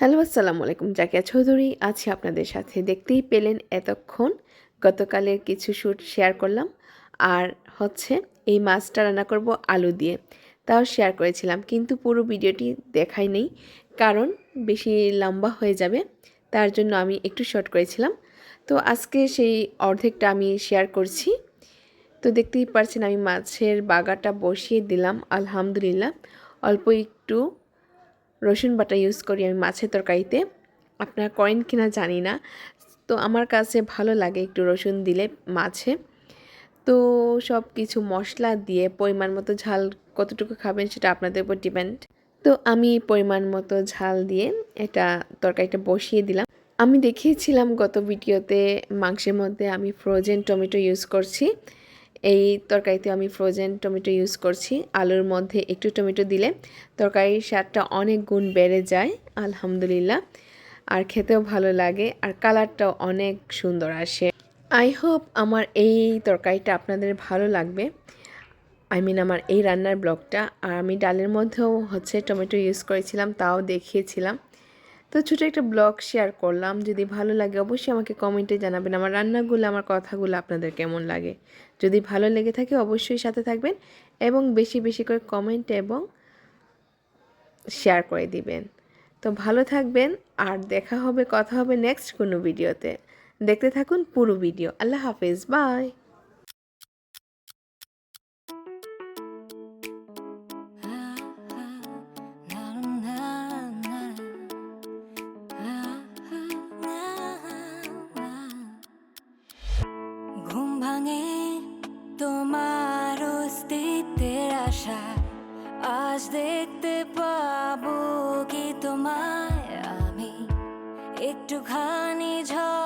Hello, আসসালামু আলাইকুম, জাকিয়া চৌধুরী। আছি আপনাদের সাথে। দেখতেই পেলেন এতক্ষণ গতকালের কিছু শ্যুট শেয়ার করলাম। আর হচ্ছে এই মাছটা রান্না করব আলু দিয়ে। তাও শেয়ার করেছিলাম, কিন্তু পুরো ভিডিওটি দেখাই নেই, কারণ বেশি লম্বা হয়ে যাবে। তার জন্য আমি একটু শর্ট করেছিলাম। তো আজকে সেই অর্ধেকটা আমি শেয়ার করছি। তো দেখতেই পারছেন, আমি মাছের বাগাটা বসিয়ে দিলাম, আলহামদুলিল্লাহ। অল্প একটু রসুন বাটা ইউজ করি আমি মাছের তরকারিতে। আপনারা করেন কি না জানি না। তো আমার কাছে ভালো লাগে একটু রসুন দিলে মাছে। তো সব কিছু মশলা দিয়ে পরিমাণ মতো ঝাল কতটুকু খাবেন সেটা আপনাদের উপর ডিপেন্ড তো আমি পরিমাণ মতো ঝাল দিয়ে এটা তরকারিটা বসিয়ে দিলাম। আমি দেখিয়েছিলাম গত ভিডিওতে মাংসের মধ্যে আমি ফ্রোজেন টমেটো ইউজ করছি। এই তরকারিতে আমি ফ্রোজেন টমেটো ইউজ করছি। আলুর মধ্যে একটু টমেটো দিলে তরকারির স্বাদটা অনেক গুণ বেড়ে যায়, আলহামদুলিল্লাহ। আর খেতেও ভালো লাগে আর কালারটাও অনেক সুন্দর আসে। আই হোপ আমার এই তরকারিটা আপনাদের ভালো লাগবে। আই মিন আমার এই রান্নার ব্লগটা। আর আমি ডালের মধ্যেও হচ্ছে টমেটো ইউজ করেছিলাম, তাও দেখিয়েছিলাম। তো ছোটো একটা ব্লগ শেয়ার করলাম। যদি ভালো লাগে অবশ্যই আমাকে কমেন্টে জানাবেন আমার রান্নাগুলো, আমার কথাগুলো আপনাদের কেমন লাগে। যদি ভালো লেগে থাকে অবশ্যই সাথে থাকবেন এবং বেশি বেশি করে কমেন্ট এবং শেয়ার করে দিবেন। তো ভালো থাকবেন আর দেখা হবে, কথা হবে নেক্সট কোনো ভিডিওতে দেখতে থাকুন পুরো ভিডিও আল্লাহ হাফেজ বাই ভাঙে তোমার অস্তিত্বের আশা। আজ দেখতে পাবো কি তোমায় আমি। একটুখানি ঝড়